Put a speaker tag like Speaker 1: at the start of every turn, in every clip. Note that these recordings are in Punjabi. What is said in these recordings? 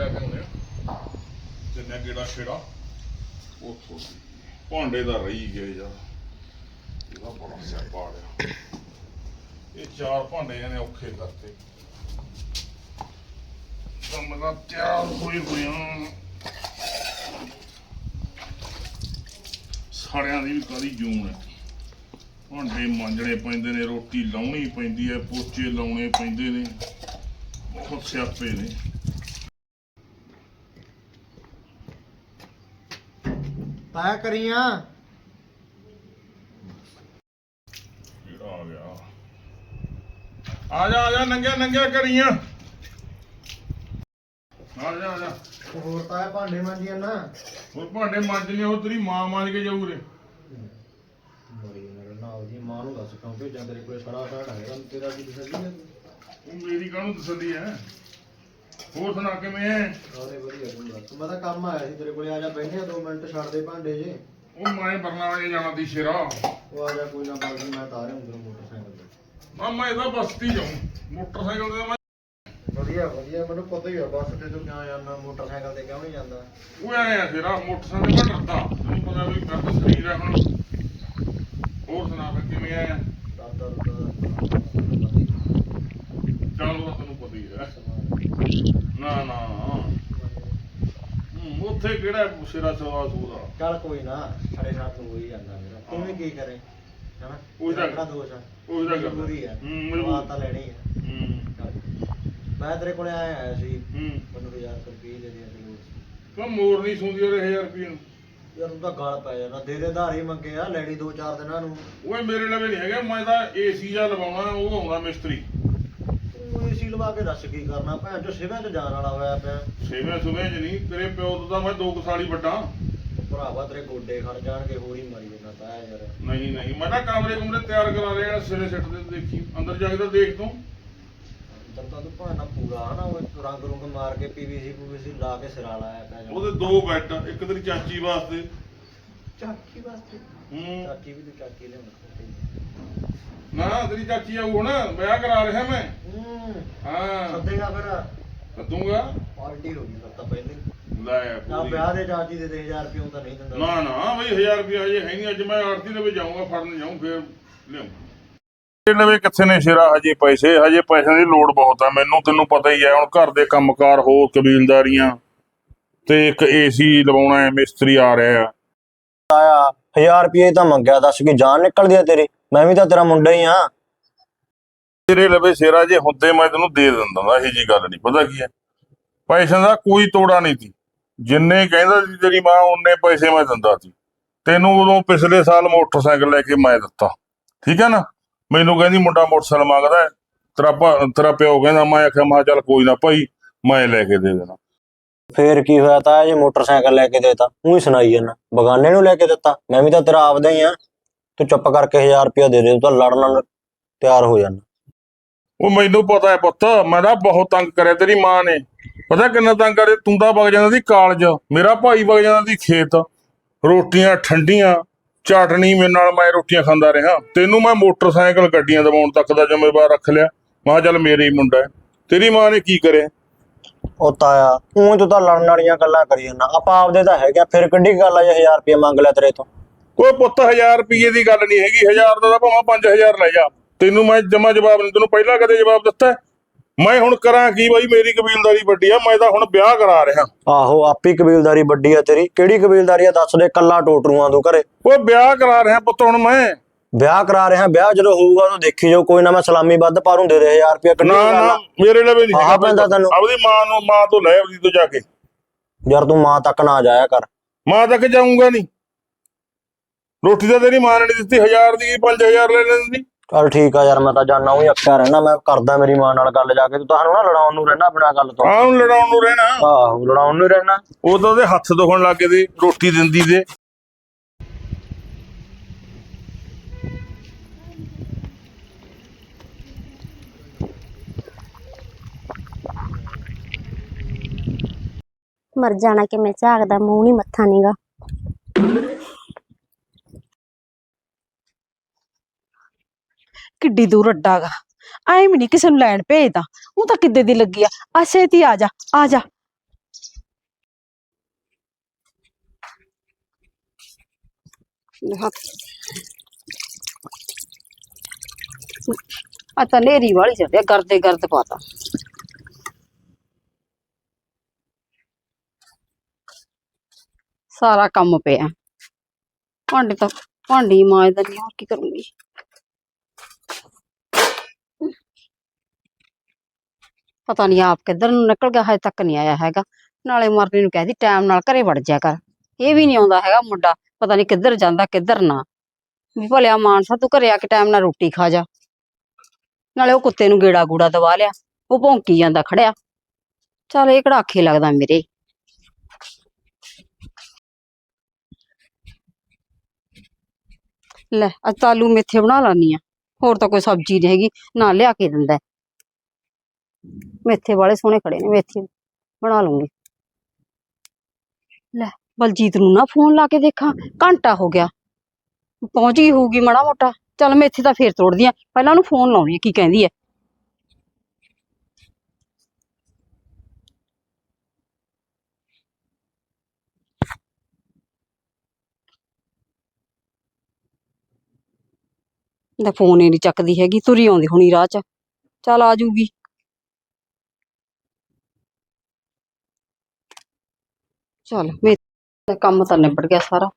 Speaker 1: ਜਾ ਕੇ ਆਉਂਦੇ ਆ। ਤੇ ਨਾ ਕਿਹੜਾ ਛੇੜਾ। ਉਹ ਥੋੜੀ ਭਾਂਡੇ ਦਾ ਰਹੀ ਗਏ ਯਾਰ ਇਹਦਾ ਬੜਾ ਸਿਆਪਾ ਆ ਇਹ ਚਾਰ ਭਾਂਡੇ ਇਹਨੇ ਔਖੇ ਕਰਤੇ। ਕੰਮ ਦਾ ਤਿਆਰ ਹੋਈ ਹੋਈਆਂ ਸਾਰਿਆਂ ਦੀ ਵੀ ਕਾਦੀ ਜੂਨ ਹੈ। ਭਾਂਡੇ ਮਾਂਜਣੇ ਪੈਂਦੇ ਨੇ, ਰੋਟੀ ਲਾਉਣੀ ਪੈਂਦੀ ਹੈ, ਪੋਚੇ ਲਾਉਣੇ ਪੈਂਦੇ ਨੇ। ਬਹੁਤ ਸਿਆਪੇ ਨੇ।
Speaker 2: ਤਾਇਆ ਕਰੀਆਂ।
Speaker 1: ਆ ਗਿਆ। ਆ ਜਾ ਆ ਜਾ ਨੰਗਿਆ ਨੰਗਿਆ ਕਰੀਆਂ। ਆ ਜਾ ਆ ਜਾ।
Speaker 2: ਹੋਰ ਤਾਇਆ ਭਾਂਡੇ ਮਾਂਜੀਆਂ ਨਾ।
Speaker 1: ਹੋਰ ਭਾਂਡੇ ਮਾਂਜਣੇ ਉਹ ਤੇਰੀ ਮਾਂ ਮਾਂਜ ਕੇ ਜਾਊ ਰੇ
Speaker 2: ਮਰੀ ਮੇਰੇ ਨਾਲ ਦੀ ਮਾਂ ਨੂੰ ਦੱਸ ਕਿਉਂ ਭੇਜਾਂ ਤੇਰੇ ਕੋਲ ਸੜਾ ਸੜਾ ਹੈਗਾ ਤੇਰਾ ਕੀ ਤਸੱਲੀ ਹੈ
Speaker 1: ਉਹ ਮੇਰੀ ਕਾਹਨੂੰ ਤਸੱਲੀ ਹੈ ਹੋਰ ਸੁਣਾ ਕਿਵੇਂ ਹੈ
Speaker 2: ਸਾਰੇ ਵਧੀਆ ਤੂੰ ਦੱਸ ਮੈਂ ਤਾਂ ਕੰਮ ਆਇਆ ਸੀ ਤੇਰੇ ਕੋਲੇ ਆ ਜਾ ਬੈਠੇ ਆ 2 ਮਿੰਟ ਛੱਡ ਦੇ ਭਾਂਡੇ ਜੇ।
Speaker 1: ਉਹ ਮੈਂ ਬਰਨਾਲੇ ਜਾਣਾ ਦੀ ਸ਼ੇਰਾ।
Speaker 2: ਉਹ ਆ ਜਾ ਕੋਈ ਨਾ ਬਾਜੀ ਮੈਂ ਤਾਰੇ ਹੁੰਦਰ ਮੋਟਰਸਾਈਕਲ ਤੇ।
Speaker 1: ਨਾ ਮੈਂ ਇਹਦਾ ਬਸਤੀ ਜਾਉਂ ਮੋਟਰਸਾਈਕਲ ਤੇ ਮੈਂ
Speaker 2: ਵਧੀਆ ਵਧੀਆ ਮੈਨੂੰ ਪਤਾ ਹੀ ਆ ਬੱਸ ਤੇ ਤੂੰ ਕਿਉਂ ਜਾਂਦਾ ਮੋਟਰਸਾਈਕਲ ਤੇ ਕਿਉਂ ਨਹੀਂ ਜਾਂਦਾ?
Speaker 1: ਉਹ ਆਇਆ ਸ਼ੇਰਾ ਮੋਟਰਸਾਈਕਲ ਤੇ ਡਰਦਾ। ਤੈਨੂੰ ਪਤਾ ਵੀ ਤਾਂ ਸਰੀਰ ਹੈ ਹੁਣ। ਹੋਰ ਸੁਣਾ ਫਿਰ ਕਿਵੇਂ ਆਇਆ
Speaker 2: ਦਾਦਾ ਦਾ
Speaker 1: ਚੱਲ ਉਹ ਤੈਨੂੰ ਪਤਾ ਹੀ ਹੈ ਨਾ ਨਾ। ਹੂੰ, ਉੱਥੇ ਕਿਹੜਾ ਸ਼ੇਰਾ ਸਵਾ ਸੂਦਾ
Speaker 2: ਚੱਲ ਕੋਈ ਨਾ ਸਾਡੇ ਸਾਥ ਨੂੰ ਹੋਈ ਜਾਂਦਾ ਮੇਰਾ। ਤੂੰ ਵੀ ਕੀ ਕਰੇ ਹਨਾ?
Speaker 1: ਉਹਦਾ-
Speaker 2: ਕਿਹੜਾ ਦੋਸ਼ ਆ?
Speaker 1: ਉਹਦਾ ਗੱਲ।
Speaker 2: ਮਜਬੂਰੀ ਆ।
Speaker 1: ਹੂੰ, ਮਜਬੂਰੀ।
Speaker 2: ਮਾਂ ਤਾਂ ਲੈਣੀ ਆ।
Speaker 1: ਹੂੰ।
Speaker 2: ਚੱਲ। ਮੈਂ ਤੇਰੇ ਕੋਲੇ ਆਇਆ ਆਇਆ ਸੀ।
Speaker 1: ਹੂੰ।
Speaker 2: ਮੈਨੂੰ 1000 ਰੁਪਏ ਦੇ ਦੇ ਦੇ
Speaker 1: ਕਾ ਮੋਰ ਨਹੀਂ ਸੁਣਦੀ ਉਹਦੇ 1000 ਰੁਪਏ ਨੂੰ।
Speaker 2: ਯਾਰ ਉਹਦਾ ਗਾਲ ਪੈ ਜਾਣਾ ਦੇ ਦੇ ਧਾਰੀ ਮੰਗੇ ਆ ਲੈਣੀ ਦੋ ਚਾਰ ਦਿਨਾਂ ਨੂੰ।
Speaker 1: ਓਏ ਮੇਰੇ ਲਵੇ ਨਹੀਂ ਹੈਗਾ। ਮੈਂ ਤਾਂ ਏਸੀ ਜਾਂ ਲਵਾਉਣਾ ਉਹ ਆਉਂਦਾ ਮਿਸਤਰੀ।
Speaker 2: ਲਵਾ ਕੇ ਦੱਸ ਕੀ ਕਰਨਾ? ਭੈਣ ਚੋ ਸਿਵਿਆਂ ਚ ਜਾਣ ਵਾਲਾ ਹੋਇਆ ਪਿਆ।
Speaker 1: ਛੇਵੇਂ ਸੁਵੇਂ ਚ ਨਹੀਂ ਤੇਰੇ ਪਿਓ ਤੋਂ ਤਾਂ ਮੈਂ ਦੋ ਕੁ ਸਾਲ ਹੀ ਵੱਡਾ।
Speaker 2: ਭਰਾਵਾ ਤੇਰੇ ਗੋਡੇ ਖੜ ਜਾਣਗੇ ਹੋਰ ਹੀ ਮਰੀ ਜਾਂਦਾ ਤਾਂ ਯਾਰ।
Speaker 1: ਨਹੀਂ ਨਹੀਂ ਮੈਂ ਤਾਂ ਕਮਰੇ ਕੁਮਰੇ ਤਿਆਰ ਕਰਾ ਲਿਆ ਸਿਰੇ ਸਿੱਟ ਦੇ ਦੇਖੀ। ਅੰਦਰ ਜਾ ਕੇ ਤਾਂ ਦੇਖ ਤੂੰ।
Speaker 2: ਅੰਦਰ ਤਾਂ ਤੂੰ ਭਾਣਾ ਪੂਰਾ ਹਨਾ ਉਹ ਰੰਗ ਰੁੰਗ ਮਾਰ ਕੇ ਪੀਵੀਸੀ ਪੀਵੀਸੀ ਲਾ ਕੇ ਸਿਰਾ ਲਾਇਆ ਪਿਆ ਜਮਾਂ।
Speaker 1: ਉਹਦੇ ਦੋ ਬੈੱਡ ਇੱਕ ਤੇਰੀ ਚਾਚੀ ਵਾਸਤੇ।
Speaker 2: ਚਾਕੀ ਵਾਸਤੇ?
Speaker 1: ਹੂੰ।
Speaker 2: ਚਾਕੀ ਵੀ ਤੂੰ ਚਾਕੀ ਲਿਆਉਣਾ
Speaker 1: ਨਾ ਤੇਰੀ ਚਾਚੀ ਆਊ ਹੁਣ ਵਿਆਹ ਕਰਾ ਰਿਹਾ ਮੈਂ।
Speaker 2: ਹੂੰ।
Speaker 1: ਹਾਂ।
Speaker 2: ਸੱਦੇਗਾ ਫਿਰ।
Speaker 1: ਸੱਦੂਗਾ।
Speaker 2: ਪਾਰਟੀ ਹੋ ਗਈ ਤਾਂ ਪਹਿਲੇ।
Speaker 1: ਲੈ
Speaker 2: ਨਾ
Speaker 1: ਪੂਰੀ।
Speaker 2: ਵਿਆਹ ਦੇ ਚਾਚੀ ਦੇ ਦੇ 1000 ਰੁਪਏ ਤਾਂ ਨਹੀਂ ਦਿੰਦਾ।
Speaker 1: ਨਾ ਨਾ ਬਈ 1000 ਰੁਪਏ ਹਜੇ ਹੈ ਨਹੀਂ ਅੱਜ ਮੈਂ ਆਰਤੀ ਦੇ ਵਿੱਚ ਜਾਊਂਗਾ ਫੜਨ ਜਾਊਂ ਫੇਰ ਲਿਆਉਂ ਇਹ ਲਵੇ ਕਿੱਥੇ ਨੇ ਸ਼ੇਰਾ? ਹਜੇ ਪੈਸੇ ਹਜੇ ਪੈਸਿਆਂ ਦੀ ਲੋੜ ਬਹੁਤ ਆ ਮੈਨੂੰ ਤੈਨੂੰ ਪਤਾ ਹੀ ਹੈ ਹੁਣ ਘਰ ਦੇ ਕੰਮਕਾਰ ਹੋਰ ਕਬੀਲਦਾਰੀਆਂ। ਤੇ ਇੱਕ ਏਸੀ ਲਵਾਉਣਾ ਹੈ ਮਿਸਤਰੀ ਆ ਰਿਹਾ। ਹੈ
Speaker 2: 1000 ਰੁਪਏ ਤਾਂ ਮੰਗਿਆ ਦੱਸ ਕਿ ਜਾਨ ਨਿਕਲਦੀ ਆ ਤੇਰੀ। ਮੈਂ ਵੀ ਤਾਂ ਤੇਰਾ ਮੁੰਡਾ ਹੀ ਆ।
Speaker 1: ਤੇਰੇ ਲਵੇ ਸ਼ੇਰਾ ਜੇ ਹੁੰਦੇ ਮੈਂ ਤੈਨੂੰ ਦੇ ਦਿੰਦਾ ਦਾ ਇਹ ਜੀ ਗੱਲ ਨਹੀਂ ਪਤਾ ਕੀ ਹੈ ਪੈਸਿਆਂ ਦਾ ਕੋਈ ਤੋੜਾ ਨਹੀਂ ਸੀ। ਜਿੰਨੇ ਕਹਿੰਦਾ ਸੀ ਤੇਰੀ ਮਾਂ ਉਹਨੇ ਪੈਸੇ ਮੈਂ ਦਿੰਦਾ ਸੀ। ਤੈਨੂੰ ਉਦੋਂ ਪਿਛਲੇ ਸਾਲ ਮੋਟਰਸਾਈਕਲ ਲੈ ਕੇ ਮੈਂ ਦਿੱਤਾ। ਠੀਕ ਹੈ ਨਾ? ਮੈਨੂੰ ਕਹਿੰਦੀ ਮੁੰਡਾ ਮੋਟਰਸਾਈਕਲ ਮੰਗਦਾ ਹੈ, ਤੇਰਾ ਭਾ- ਤੇਰਾ ਪਿਓ ਕਹਿੰਦਾ ਮੈਂ ਆਖਿਆ ਮੈਂ ਕਿਹਾ ਚੱਲ ਕੋਈ ਨਾ ਭਾਈ ਮੈਂ ਲੈ ਕੇ ਦੇ ਦੇਣਾ।
Speaker 2: ਫੇਰ ਕੀ ਹੋਇਆ ਤਾਂ ਜੇ ਮੋਟਰਸਾਈਕਲ ਲੈ ਕੇ ਦੇਤਾ। ਉਹ ਹੀ ਸੁਣਾਈ ਜਾਂਦਾ। ਬਗਾਨੇ ਨੂੰ ਲੈ ਕੇ ਦਿੱਤਾ। ਮੈਂ ਵੀ ਤਾਂ ਤੇਰਾ ਆਪਦਾ ਹੀ ਆ। ਤੂੰ ਚੁੱਪ ਕਰਕੇ 1000 ਰੁਪਇਆ ਦੇ ਦੇ। ਤੂੰ ਤਾਂ ਲੜਨ ਨਾਲ ਤਿਆਰ ਹੋ ਜਾਣਾ
Speaker 1: ਉਹ ਮੈਨੂੰ ਪਤਾ ਹੈ ਪੁੱਤ, ਮੈਂ ਤਾਂ ਬਹੁਤ ਤੰਗ ਕਰਿਆ। ਤੇਰੀ ਮਾਂ ਨੇ। ਪਤਾ ਕਿੰਨਾ ਤੰਗ ਕਰੇ ਤੂੰ ਤਾਂ ਵਗ ਜਾਂਦਾ ਸੀ ਕਾਲਜ। ਮੇਰਾ ਭਾਈ ਵਗ ਜਾਂਦਾ ਸੀ ਖੇਤ। ਰੋਟੀਆਂ ਠੰਡੀਆਂ। ਚਾਟਣੀ ਮੇਰੇ ਨਾਲ ਮੈਂ ਰੋਟੀਆਂ ਖਾਂਦਾ ਰਿਹਾ। ਤੈਨੂੰ ਮੈਂ ਮੋਟਰਸਾਈਕਲ ਗੱਡੀਆਂ ਦਵਾਉਣ ਤੱਕ ਦਾ ਜ਼ਿੰਮੇਵਾਰ ਰੱਖ ਲਿਆ। ਮੈਂ ਕਿਹਾ ਚੱਲ ਮੇਰੇ ਹੀ ਮੁੰਡਾ ਹੈ। ਤੇਰੀ ਮਾਂ ਨੇ ਕੀ ਕਰਿਆ?
Speaker 2: ਉਹ ਤਾਇਆ ਉਹ ਤੂੰ ਤਾਂ ਲੜਨ ਵਾਲੀਆਂ ਗੱਲਾਂ ਕਰੀ ਜਾਂਦਾ ਆਪਾਂ ਆਪਦੇ ਤਾਂ ਹੈਗਾ ਫਿਰ ਕਿੱਡੀ ਗੱਲ ਆ ਜੇ 1000 ਰੁਪਏ ਮੰਗ ਲਿਆ ਤੇਰੇ ਤੋਂ?
Speaker 1: ਕੋਈ ਪੁੱਤ 1000 ਰੁਪਏ ਦੀ ਗੱਲ ਨਹੀਂ ਹੈਗੀ 1000 ਦਾ ਤਾਂ ਭਾਵੇਂ 5000 ਲੈ ਜਾ। ਤੈਨੂੰ ਮੈਂ ਜਮਾ ਜਵਾਬ ਨਹੀਂ ਤੈਨੂੰ ਪਹਿਲਾਂ ਕਦੇ ਜਵਾਬ ਦਿੱਤਾ? ਮੈਂ ਹੁਣ ਕਰਾਂ ਕੀ ਬਾਈ ਮੇਰੀ ਕਬੀਲਦਾਰੀ ਵੱਡੀ ਆ ਮੈਂ ਤਾਂ ਹੁਣ ਵਿਆਹ ਕਰਾ ਰਿਹਾ।
Speaker 2: ਆਹੋ ਆਪੀ ਕਬੀਲਦਾਰੀ ਵੱਡੀ ਆ ਤੇਰੀ। ਕਿਹੜੀ ਕਬੀਲਦਾਰੀ ਆ? ਦੱਸ ਦੇ ਕੱਲਾ ਟੋਟਰੂਆਂ ਤੂੰ ਘਰੇ।
Speaker 1: ਉਹ ਵਿਆਹ ਕਰਾ ਰਿਹਾ ਪੁੱਤ ਹੁਣ ਮੈਂ।
Speaker 2: ਵਿਆਹ ਕਰਾ ਰਿਹਾ ਵਿਆਹ ਜਦੋਂ ਹੋਊਗਾ ਉਦੋਂ ਦੇਖੀ ਜਾਓ ਕੋਈ ਨਾ ਮੈਂ ਸਲਾਮੀ ਵੱਧ ਪਾਰੂੰ ਦੇ ਦੇ 1000 ਰੁਪਏ
Speaker 1: ਨਾ ਨਾ ਮੇਰੇ ਲਈ ਨਹੀਂ
Speaker 2: ਆਹ ਪੈਂਦਾ ਤੈਨੂੰ।
Speaker 1: ਆਪਦੀ ਮਾਂ ਨੂੰ ਮਾਂ ਤੋਂ ਲੈ ਆਪਦੀ ਤੋਂ ਜਾ ਕੇ।
Speaker 2: ਯਾਰ ਤੂੰ ਮਾਂ ਤੱਕ ਨਾ ਜਾਇਆ ਕਰ।
Speaker 1: ਮਾਂ ਤੱਕ ਜਾਊਂਗਾ ਨਹੀਂ। ਰੋਟੀ ਤਾਂ ਤੇਰੀ ਮਾਂ ਨੇ ਦਿੱਤੀ 1000 ਦੀ 5000 ਲੈ ਲੈਂਦੀ
Speaker 2: ਚੱਲ ਠੀਕ ਆ ਯਾਰ ਮੈਂ ਤਾਂ ਜਾਣਾ ਉਹੀ ਅੱਖਿਆ ਰਹਿਣਾ ਮੈਂ ਕਰਦਾ ਮੇਰੀ ਮਾਂ ਨਾਲ ਗੱਲ ਜਾ ਕੇ ਤੂੰ ਤੁਹਾਨੂੰ ਨਾ ਲੜਾਉਣ ਨੂੰ ਰਹਿਣਾ ਬਿਨਾਂ ਗੱਲ ਤੋਂ।
Speaker 1: ਨੂੰ ਲੜਾਉਣ ਨੂੰ ਰਹਿਣਾ।
Speaker 2: ਆਹੋ ਲੜਾਉਣ ਨੂੰ ਹੀ ਰਹਿਣਾ।
Speaker 1: ਉਹ ਤਾਂ ਉਹਦੇ ਹੱਥ ਦੁਖਣ ਲੱਗੇ ਦੇ ਰੋਟੀ ਦਿੰਦੀ ਦੇ
Speaker 3: ਮਰ ਜਾਣਾ ਕਿ ਮੈਂ ਝਾਕਦਾ ਮੂੰਹ ਨਹੀਂ ਮੱਥਾ ਨਹੀਂਗਾ
Speaker 4: ਕਿੱਡੀ ਦੂਰ ਅੱਡਾ ਗਾ। ਐਂ ਵੀ ਨਹੀਂ ਕਿਸੇ ਨੂੰ ਲੈਣ ਭੇਜਦਾ। ਉਹ ਤਾਂ ਕਿੱਦੇ ਦੀ ਲੱਗੀ ਆ? ਆ ਛੇਤੀ ਆ ਜਾ ਆ ਜਾ। ਆ ਤਾਂ ਨੇਰੀ ਵਾਲੀ ਚੱਲਿਆ ਗਰਦੇ ਗਰਦ ਪਾਤਾ। ਸਾਰਾ ਕੰਮ ਪਿਆ ਭਾਂਡੇ ਤਾਂ ਭਾਂਡੀ ਮਾਂਜਦਾ ਨਹੀਂ ਹੋਰ ਕੀ ਕਰੂੰਗੀ ਪਤਾ ਨਹੀਂ ਆਪ ਕਿੱਧਰ ਨੂੰ ਨਿਕਲ ਗਿਆ ਹਜੇ ਤੱਕ ਨਹੀਂ ਆਇਆ ਹੈਗਾ ਨਾਲੇ ਮਰਨੀ ਨੂੰ ਕਹਿਦੀ ਟਾਈਮ ਨਾਲ ਘਰੇ ਵੜ ਜਾ ਕਰ ਇਹ ਵੀ ਨਹੀਂ ਆਉਂਦਾ ਹੈਗਾ ਮੁੰਡਾ ਪਤਾ ਨਹੀਂ ਕਿੱਧਰ ਜਾਂਦਾ ਕਿੱਧਰ ਨਾ ਵੀ ਭਲਿਆ ਮਾਨਸਾ ਤੂੰ ਘਰੇ ਆ ਕੇ ਟਾਈਮ ਨਾਲ ਰੋਟੀ ਖਾ ਜਾ ਨਾਲੇ ਉਹ ਕੁੱਤੇ ਨੂੰ ਗੇੜਾ ਗੂੜਾ ਦਵਾ ਲਿਆ ਉਹ ਭੌਂਕੀ ਜਾਂਦਾ ਖੜਿਆ ਚੱਲ ਇਹ ਕਿਹੜਾ ਆਖੇ ਲੱਗਦਾ ਮੇਰੇ ਲੈ, ਅੱਜ ਤਾਂ ਆਲੂ ਮੇਥੇ ਬਣਾ ਲਾਨੀ ਆ। ਹੋਰ ਤਾਂ ਕੋਈ ਸਬਜ਼ੀ ਨਹੀਂ ਹੈਗੀ, ਨਾ ਲਿਆ ਕੇ ਦਿੰਦਾ। ਹੈ। ਮੇਥੇ ਵਾਲੇ ਸੋਹਣੇ ਖੜੇ ਨੇ, ਮੇਥੇ ਬਣਾ ਲੂੰਗੀ ਲੈ, ਬਲਜੀਤ ਨੂੰ ਨਾ ਫੋਨ ਲਾ ਕੇ ਦੇਖਾਂ, ਘੰਟਾ ਹੋ ਗਿਆ। ਪਹੁੰਚ ਗਈ ਹੋਊਗੀ ਮਾੜਾ ਮੋਟਾ। ਚੱਲ ਮੈਂ ਇੱਥੇ ਤਾਂ ਫੇਰ ਤੋੜਦੀ ਆ, ਪਹਿਲਾਂ ਉਹਨੂੰ ਫੋਨ ਲਾਉਣੀ ਆ, ਕੀ ਕਹਿੰਦੀ ਐ ਦਾ ਫੋਨ ਹੀ ਨਹੀਂ ਚੱਕਦੀ ਹੈਗੀ ਤੁਰੀ ਆਉਂਦੀ ਹੁਣੀ ਰਾਹ 'ਚ। ਚੱਲ ਆ ਜੂਗੀ। ਚੱਲ ਮੇਰਾ ਕੰਮ ਤਾਂ ਨਿਬੜ ਗਿਆ ਸਾਰਾ।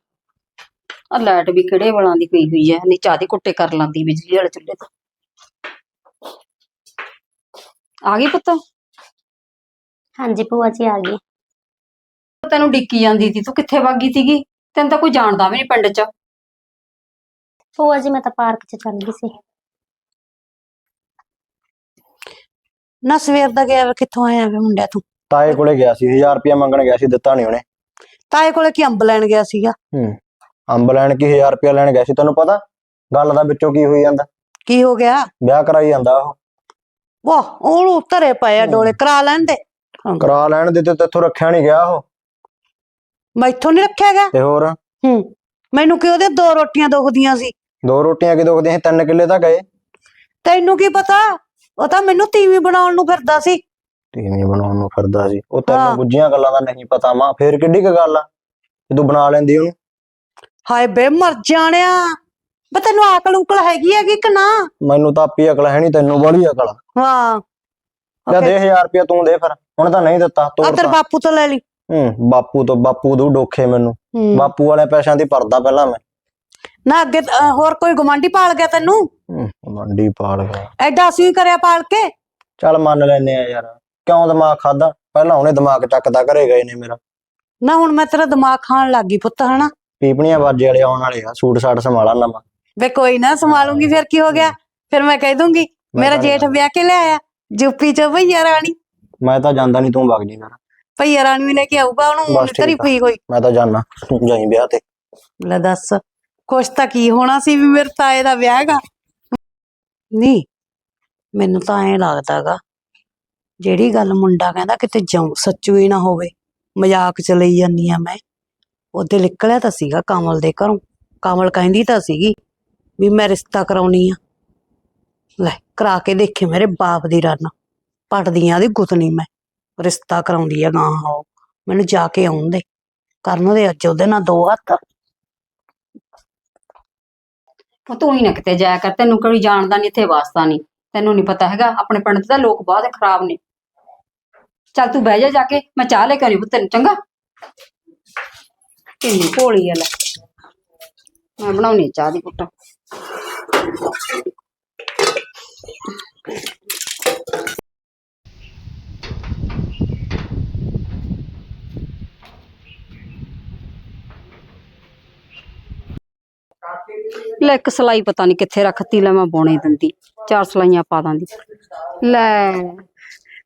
Speaker 4: ਆ ਲਾਈਟ ਵੀ ਕਿਹੜੇ ਵਾਲਾਂ ਦੀ ਪਈ ਹੋਈ ਐ ਨਹੀਂ ਚਾਹ ਦੀ ਕੁੱਟੇ ਕਰ ਲਾਂਦੀ ਬਿਜਲੀ ਵਾਲੇ ਚੁੱਲ੍ਹੇ ਤੇ। ਆ ਗਈ ਪੁੱਤ?
Speaker 3: ਹਾਂਜੀ ਭੂਆ ਜੀ ਆ ਗਈ।
Speaker 4: ਤੈਨੂੰ ਡਿੱਕੀ ਜਾਂਦੀ ਸੀ ਤੂੰ ਕਿੱਥੇ ਵਗ ਗਈ ਸੀਗੀ? ਤੈਨੂੰ ਤਾਂ ਕੋਈ ਜਾਣਦਾ ਵੀ ਨਹੀਂ ਪਿੰਡ 'ਚ।
Speaker 3: ਭੂਆ ਜੀ ਮੈਂ ਤਾਂ ਪਾਰਕ 'ਚ ਚੱਲ ਗਈ ਸੀ।
Speaker 5: ਨਾ ਸਵੇਰ ਦਾ ਗਿਆ ਵਾ, ਕਿੱਥੋਂ ਆਇਆ ਵੇ ਮੁੰਡਿਆ ਤੂੰ?
Speaker 2: ਤਾਏ ਕੋਲੇ ਗਿਆ ਸੀ 1000 ਰੁਪਇਆ ਮੰਗਣ ਗਿਆ ਸੀ ਦਿੱਤਾ ਨਹੀਂ ਉਹਨੇ।
Speaker 5: ਤਾਏ ਕੋਲੇ ਕੀ ਅੰਬ ਲੈਣ ਗਿਆ ਸੀਗਾ?
Speaker 2: ਅੰਬ ਲੈਣ ਕੀ 1000 ਰੁਪਇਆ ਲੈਣ ਗਿਆ ਸੀ ਤੈਨੂੰ ਪਤਾ? ਗੱਲ ਦਾ ਵਿੱਚੋਂ ਕੀ ਹੋਈ ਜਾਂਦਾ?
Speaker 5: ਕੀ ਹੋ ਗਿਆ?
Speaker 2: ਵਿਆਹ ਕਰਾਈ ਜਾਂਦਾ ਉਹ।
Speaker 5: ਵਾਹ ਉਹਨੂੰ ਧਰੇ ਪਏ ਆ ਡੋਲੇ ਕਰਾ ਲੈਣ ਦੇ।
Speaker 2: ਕਰਾ ਲੈਣ ਦੇ ਤੇ ਤੇਥੋਂ ਰੱਖਿਆ ਨਹੀਂ ਗਿਆ ਉਹ।
Speaker 5: ਮੈਥੋਂ ਨਹੀਂ ਰੱਖਿਆ ਗਿਆ?
Speaker 2: ਤੇ ਹੋਰ?
Speaker 5: ਹੂੰ ਮੈਨੂੰ ਕਿ ਉਹਦੇ ਦੋ ਰੋਟੀਆਂ ਦੁਖਦੀਆਂ ਸੀ?
Speaker 2: ਦੋ ਰੋਟੀਆਂ ਕਿ ਦੁਖਦੀਆਂ ਸੀ? ਤਿੰਨ ਕਿੱਲੇ ਤਾਂ ਗਏ।
Speaker 5: ਤੈਨੂੰ ਕੀ ਪਤਾ? ਉਹ ਤਾਂ ਮੈਨੂੰ ਤੀਵੀਂ ਬਣਾਉਣ ਨੂੰ ਫਿਰਦਾ ਸੀ।
Speaker 2: ਤੀਵੀਂ ਬਣਾਉਣ ਨੂੰ ਫਿਰਦਾ ਸੀ। ਉਹ
Speaker 5: ਹਾਂ।
Speaker 2: ਤੈਨੂੰ ਗੁੱਜੀਆਂ ਗੱਲਾਂ ਦਾ ਨਹੀਂ ਪਤਾ ਮਾਂ। ਫੇਰ ਕਿੱਡੀ ਕੁ ਗੱਲ ਆ? ਜੇ ਤੂੰ ਬਣਾ ਲੈਂਦੀ ਉਹਨੂੰ।
Speaker 5: ਹਾਏ ਬੇ ਮਰ ਜਾਣਿਆ। ਬੇ ਤੈਨੂੰ ਆਕਲ ਉਕਲ ਹੈਗੀ ਹੈਗੀ ਕਿ ਨਾ?
Speaker 2: ਮੈਨੂੰ ਤਾਂ ਆਪੀ ਅਕਲ ਹੈ ਨਹੀਂ ਤੈਨੂੰ ਬੜੀ ਅਕਲ ਆ।
Speaker 5: ਹਾਂ।
Speaker 2: ਲੈ ਦੇ 1000 ਰੁਪਇਆ ਤੂੰ ਦੇ ਫਿਰ। ਹੁਣ ਤਾਂ ਨਹੀਂ ਦਿੱਤਾ ਤੋੜ
Speaker 5: ਤੇਰੇ ਬਾਪੂ ਤੋਂ ਲੈ ਲਈ।
Speaker 2: ਹੂੰ ਬਾਪੂ ਤੋਂ ਬਾਪੂ ਦੂ ਡੋਖੇ ਮੈਨੂੰ।
Speaker 5: ਹੂੰ।
Speaker 2: ਬਾਪੂ ਵਾਲੇ ਪੈਸਿਆਂ ਦੀ ਭਰਦਾ ਪਹਿਲਾਂ ਮੈਂ।
Speaker 5: ਨਾ ਅੱਗੇ ਤਾਂ, ਅਹ, ਹੋਰ ਕੋਈ ਗਵਾਂਢੀ ਪਾਲ ਗਿਆ ਤੈਨੂੰ?
Speaker 2: ਹੂੰ, ਮੰਡੀ ਪਾਲ ਗਿਆ।
Speaker 5: ਐਡਾ ਅਸੀਂ ਵੀ ਕਰਿਆ ਪਾਲ ਕੇ?
Speaker 2: ਚੱਲ ਮੰਨ ਲੈਨੇ ਆ ਯਾਰ। ਕਿਉਂ ਦਿਮਾਗ ਖਾਦਾ? ਪਹਿਲਾਂ ਉਹਨੇ ਦਿਮਾਗ ਚੱਕਦਾ ਘਰੇ ਗਏ ਨੇ ਮੇਰਾ।
Speaker 5: ਨਾ ਹੁਣ ਮੈਂ ਤੇਰਾ ਦਿਮਾਗ ਖਾਣ ਲੱਗ ਗਈ ਪੁੱਤ ਹਨਾ?
Speaker 2: ਪੀਪਣੀਆਂ ਬਾਜੇ ਵਾਲੇ ਆਉਣ ਵਾਲੇ ਆ ਸੂਟ ਸਾਟ ਸੰਭਾਲਾ ਨਵਾਂ।
Speaker 5: ਵੇ ਕੋਈ ਨਾ ਸੰਭਾਲੂੰਗੀ ਫਿਰ ਕੀ ਹੋ ਗਿਆ? ਫਿਰ ਮੈਂ ਕਹਿ ਦੂੰਗੀ ਮੇਰਾ
Speaker 2: ਤਾਂ
Speaker 5: ਜੇਠ ਵਿਆਹ ਕੇ ਲਿਆਇਆ ਯੂਪੀ ਚ ਭਈਆ ਰਾਣੀ।
Speaker 2: ਮੈਂ ਤਾਂ ਜਾਂਦਾ ਨਹੀਂ ਤੂੰ ਵਗ ਜੀ
Speaker 5: ਭਈਆ ਰਾਣੀ ਵੀ ਲੈ ਕੇ ਆਊਗਾ ਉਹਨੂੰ
Speaker 2: ਬਸ ਠੀਕ
Speaker 5: ਤੇਰੀ
Speaker 2: ਆ।
Speaker 5: ਪਈ ਕੋਈ
Speaker 2: ਮੈਂ ਤਾਂ ਜਾਣਾ ਜਾਈ ਵਿਆਹ ਤੇ।
Speaker 5: ਲੈ ਦੱਸ। ਕੁਛ ਤਾਂ ਕੀ ਹੋਣਾ ਸੀ ਵੀ ਮੇਰੇ ਤਾਏ ਦਾ ਵਿਆਹ ਹੈਗਾ? ਨਹੀਂ, ਮੈਨੂੰ ਤਾਂ ਐਂ ਲੱਗਦਾਗਾ ਜਿਹੜੀ ਗੱਲ ਮੁੰਡਾ ਕਹਿੰਦਾ ਕਿਤੇ ਜਉ ਸੱਚੂ ਹੀ ਨਾ ਹੋਵੇ, ਮਜ਼ਾਕ ਚ ਲਈ ਜਾਂਦੀ ਆ ਮੈਂ। ਉਹਦੇ ਨਿਕਲਿਆ ਤਾਂ ਸੀਗਾ ਕਮਲ ਦੇ ਘਰੋਂ, ਕਮਲ ਕਹਿੰਦੀ ਤਾਂ ਸੀਗੀ ਵੀ ਮੈਂ ਰਿਸ਼ਤਾ ਕਰਾਉਣੀ ਆ। ਲੈ, ਕਰਾ ਕੇ ਦੇਖੇ ਮੇਰੇ ਬਾਪ ਦੀ ਰਨ ਪਟਦੀਆਂ ਦੀ ਗੁੱਤਨੀ ਮੈਂ, ਰਿਸ਼ਤਾ ਕਰਾਉਂਦੀ ਆ ਗਾਂ ਉਹ, ਮੈਨੂੰ ਜਾ ਕੇ ਆਉਣ ਦੇ, ਕਰਨ ਦੇ ਅੱਜ ਉਹਦੇ ਨਾਲ ਦੋ ਹੱਥ।
Speaker 4: ਉਹ ਤੂੰ ਹੀ ਨਾ ਕਿਤੇ ਜਾਇਆ ਕਰ, ਤੈਨੂੰ ਕੋਈ ਜਾਣਦਾ ਨਹੀਂ ਇੱਥੇ ਵਾਸਤਾ ਨਹੀਂ ਤੈਨੂੰ ਨਹੀਂ ਪਤਾ ਹੈਗਾ, ਆਪਣੇ ਪਿੰਡ ਦੇ ਤਾਂ ਲੋਕ ਬਹੁਤ ਖਰਾਬ ਨੇ। ਚੱਲ ਤੂੰ ਬਹਿ ਜਾ ਜਾ ਕੇ, ਮੈਂ ਚਾਹ ਲੈ ਕੇ ਆਉਣੀ ਪੁੱਤ ਤੈਨੂੰ, ਚੰਗਾ? ਕਿੰਨੀ ਭੋਲੀ ਆ ਲੈ। ਮੈਂ ਬਣਾਉਣੀ ਚਾਹ ਦੀ ਕੁੱਟ ਲੈ ਇੱਕ ਸਲਾਈ ਪਤਾ ਨਹੀਂ ਕਿੱਥੇ ਰੱਖਤੀ ਲੈ ਮੈਂ ਬੁਣੇ ਦਿੰਦੀ ਚਾਰ ਸਲਾਈਆਂ ਪਾ ਦਾਂਦੀ ਲੈ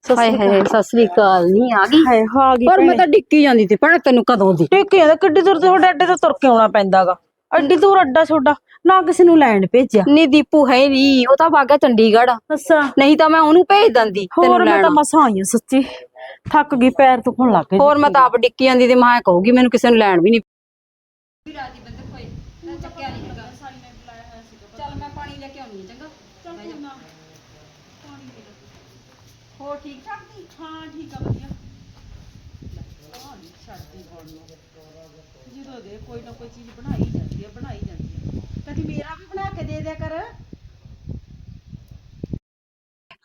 Speaker 4: ਹਾਏ ਹਾਏ ਸਤਿ ਸ੍ਰੀ ਅਕਾਲ ਨਹੀਂ ਆ ਗਈ?
Speaker 6: ਹਾਏ ਹਾਂ ਗਈ
Speaker 4: ਪਰ ਮੈਂ ਤਾਂ ਡਿੱਕੀ ਜਾਂਦੀ ਸੀ ਭੈਣੇ ਤੈਨੂੰ ਕਦੋਂ ਦੀ?
Speaker 6: ਟੇਕੇ ਦਾ ਕਿੱਡੀ ਦੂਰ ਤੋਂ ਅੱਡੇ ਤੋਂ ਤੁਰ ਕੇ ਆਉਣਾ ਪੈਂਦਾਗਾ। ਅੱਡੀ ਦੂਰ ਅੱਡਾ ਛੋਡਾ ਨਾ ਕਿਸੇ ਨੂੰ ਲੈਣ ਭੇਜਿਆ।
Speaker 4: ਨੀ ਦੀਪੂ ਹੈ ਨਹੀਂ ਉਹ ਤਾਂ ਵਾਗਾ ਚੰਡੀਗੜ੍ਹ।
Speaker 6: ਅੱਛਾ।
Speaker 4: ਨਹੀਂ ਤਾਂ ਮੈਂ ਉਹਨੂੰ ਭੇਜ ਦਿੰਦੀ
Speaker 6: ਹੋਰ ਮੈਂ ਤਾਂ ਮਸਾਂ ਆਈ ਹਾਂ ਸੱਚੀ। ਥੱਕ ਗਈ ਪੈਰ ਦੁਖਣ ਲੱਗ ਗਏ
Speaker 4: ਹੋਰ ਮੈਂ ਤਾਂ ਆਪ ਡਿੱਕੀ ਜਾਂਦੀ ਤੇ ਮਾਂ ਕਹੂਗੀ ਮੈਨੂੰ ਕਿਸੇ ਨੂੰ ਲੈਣ ਵੀ ਨਹੀਂ ਚੱਲ ਮੈਂ ਪਾਣੀ ਲੈ ਕੇ ਆਉਣੀ ਚੰਗਾ ਚੱਲ ਹੋਰ ਠੀਕ ਠਾਕ ਦੀ
Speaker 6: ਹਾਂ ਠੀਕ ਆ ਵਧੀਆ। ਜਦੋਂ ਦੇ ਕੋਈ ਨਾ ਕੋਈ ਚੀਜ਼ ਬਣਾਈ ਜਾਂਦੀ ਹੈ ਬਣਾਈ ਜਾਂਦੀ ਹੈ ਕਦੀ ਮੇਰਾ ਵੀ ਬਣਾ ਕੇ ਦੇ ਦਿਆ ਕਰ।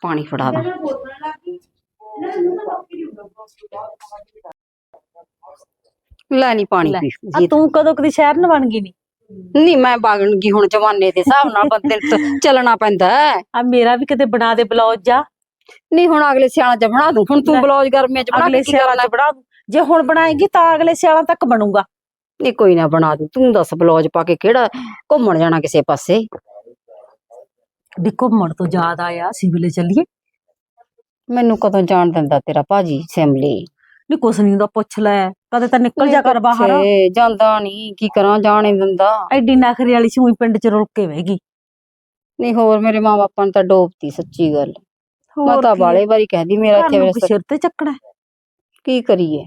Speaker 4: ਪਾਣੀ ਫੜਾ ਦਾਂ। ਲੈ ਨਹੀਂ ਪਾਣੀ ਪੀ
Speaker 6: ਆ ਤੂੰ ਕਦੋਂ ਕਦੀ ਸ਼ਹਿਰ ਨੂੰ ਬਣ ਗਈ ਨੀ?
Speaker 4: ਨਹੀਂ ਮੈਂ ਬਾਗਣਗੀ ਹੁਣ ਜਵਾਨੇ ਦੇ ਹਿਸਾਬ ਨਾਲ ਬੰਦੇ ਨੂੰ ਤਾਂ ਚੱਲਣਾ ਪੈਂਦਾ। ਹੈ
Speaker 6: ਆ ਮੇਰਾ ਵੀ ਕਿਤੇ ਬਣਾ ਦੇ ਬਲੌਜ ਜਾ।
Speaker 4: ਨਹੀਂ ਹੁਣ ਅਗਲੇ ਸਿਆਲਾਂ ਚ ਬਣਾ ਦੂੰ ਹੁਣ ਤੂੰ। ਬਲੌਜ ਗਰਮੀਆਂ ਚ ਬਣਾ
Speaker 6: ਅਗਲੇ ਸਿਆਲਾਂ ਚ ਬਣਾ ਦੂੰ ਜੇ ਹੁਣ ਬਣਾਏਗੀ ਤਾਂ ਅਗਲੇ ਸਿਆਲਾਂ ਤੱਕ ਬਣੂਗਾ।
Speaker 4: ਨਹੀਂ ਕੋਈ ਨਾ ਬਣਾ ਦੂੰ ਤੂੰ ਦੱਸ ਬਲੌਜ ਪਾ ਕੇ ਕਿਹੜਾ ਘੁੰਮਣ ਜਾਣਾ ਕਿਸੇ ਪਾਸੇ?
Speaker 6: ਵੀ ਘੁੰਮਣ ਤੋਂ ਯਾਦ ਆਇਆ ਸਿਵਲੇ ਚੱਲੀਏ।
Speaker 4: ਮੈਨੂੰ ਕਦੋਂ ਜਾਣ ਦਿੰਦਾ ਤੇਰਾ ਭਾਜੀ ਸਿਮਲੀ
Speaker 6: ਨੀ ਕੁਛ ਨਹੀਂ ਹੁੰਦਾ ਪੁੱਛ ਲੈ। ਕਦੇ ਤਾਂ ਨਿਕਲ ਜਾ ਕਰ ਬਾਹਰ।
Speaker 4: ਜਾਂਦਾ ਨਹੀਂ ਕੀ ਕਰਾਂ ਜਾਣ ਦਿੰਦਾ।
Speaker 6: ਐਡੀ ਨਖਰੀ ਵਾਲੀ ਸੂਈ ਪਿੰਡ ਚ ਰੁਲ ਕੇ ਬਹਿਗੀ
Speaker 4: ਨਹੀਂ ਹੋਰ ਮੇਰੇ ਮਾਂ ਬਾਪਾਂ ਨੇ ਤਾਂ ਡੋਬਤੀ ਸੱਚੀ ਗੱਲ। ਮੈਂ ਤਾਂ? ਬਾਲੇ ਵਾਰੀ ਕਹਿੰਦੀ ਮੇਰਾ ਇੱਥੇ
Speaker 6: ਕੀ ਸਿਰ ਤੇ ਚੱਕਣਾ ਹੈ?
Speaker 4: ਕੀ ਕਰੀਏ?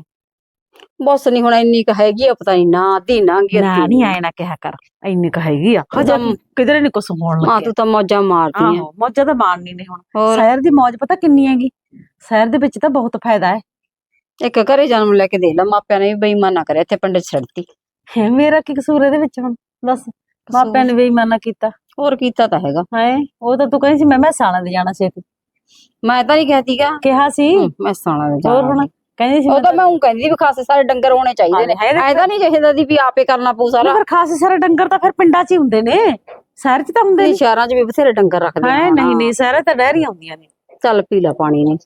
Speaker 4: ਬਸ ਨਹੀਂ ਹੁਣ ਇੰਨੀ ਕ ਹੈਗੀ ਆ ਪਤਾ ਨਹੀਂ ਨਾ ਦੀ ਨਾ ਗੀ
Speaker 6: ਨਾ ਨਹੀਂ ਆਏ ਨਾ ਕਿਹਾ ਕਰ ਇੰਨੀ ਕ ਹੈਗੀ ਆ। ਹਜੇ ਕਿਧਰੇ ਨਹੀਂ ਕੁਛ ਹੋਣ
Speaker 4: ਹਾਂ
Speaker 6: ਲੱਗਿਆ।
Speaker 4: ਤੂੰ ਤਾਂ ਮੌਜਾਂ ਮਾਰਦੀ ਆ।
Speaker 6: ਮੌਜਾਂ ਤਾਂ ਮਾਰਨੀ ਨੇ ਹੁਣ।
Speaker 4: ਹੋਰ?
Speaker 6: ਸ਼ਹਿਰ ਦੀ ਮੌਜ ਪਤਾ ਕਿੰਨੀ ਹੈਗੀ? ਸ਼ਹਿਰ ਦੇ ਵਿੱਚ ਤਾਂ ਬਹੁਤ ਫਾਇਦਾ ਹੈ।
Speaker 4: ਇੱਕ ਘਰੇ ਜਨਮ ਲੈ ਕੇ ਦੇਖ ਲਾ ਮਾਪਿਆਂ ਨੇ ਵੀ ਬੇਈਮਾਨਾ ਕਰਿਆ ਇੱਥੇ ਪਿੰਡ
Speaker 6: ਹੈ ਮੇਰਾ ਕੀ ਕਸੂਰ ਇਹਦੇ ਵਿੱਚ ਹੁਣ? ਦੱਸ ਮਾਪਿਆਂ ਨੇ ਬੇਈਮਾਨਾ ਕੀਤਾ।
Speaker 4: ਹੋਰ ਕੀਤਾ ਤਾਂ ਹੈਗਾ।
Speaker 6: ਹੈ ਉਹ ਤਾਂ ਤੂੰ ਕਹਿੰਦੀ ਸੀ ਮੈਂ ਮੈਸਾਣਾ ਦੇ ਜਾਣਾ ਛੇਤੀ
Speaker 4: ਮੈਂ ਤਾਂ ਨਹੀਂ ਕਹਤੀਗਾ
Speaker 6: ਕਿਹਾ ਸੀ?
Speaker 4: ਮੈਂ ਸਾਲਾ ਦੇ
Speaker 6: ਹੋਰ ਹੁਣ ਕਹਿੰਦੀ ਸੀ
Speaker 4: ਉਹ ਤਾਂ ਮੈਂ ਉਹ ਕਹਿੰਦੀ ਵੀ ਖਾਸੇ ਸਾਰੇ ਡੰਗਰ ਹੋਣੇ ਚਾਹੀਦੇ ਨੇ।
Speaker 6: ਹਾਂ, ਹੈ
Speaker 4: ਐ ਤਾਂ ਨਹੀਂ ਚਾਹੀਦਾ ਦੀ ਵੀ ਆਪੇ ਕਰਨਾ ਪਊ ਸਾਰਾ।
Speaker 6: ਫਿਰ ਖਾਸ ਸਾਰੇ ਡੰਗਰ ਤਾਂ ਫਿਰ ਪਿੰਡਾਂ 'ਚ ਹੀ ਹੁੰਦੇ ਨੇ। ਸ਼ਹਿਰ 'ਚ ਤਾਂ ਹੁੰਦੇ
Speaker 4: ਨਹੀਂ
Speaker 6: ਨਹੀਂ
Speaker 4: ਸ਼ਹਿਰਾਂ 'ਚ ਵੀ ਬਥੇਰੇ ਡੰਗਰ ਰੱਖਦੇ
Speaker 6: ਹੈ
Speaker 4: ਆ
Speaker 6: ਨਹੀਂ ਨਹੀਂ ਸ਼ਹਿਰਾਂ 'ਚ ਤਾਂ ਡੈਰੀਆਂ ਹੁੰਦੀਆਂ ਨੇ।
Speaker 4: ਚੱਲ ਪੀ ਲੈ ਪਾਣੀ ਨੇ।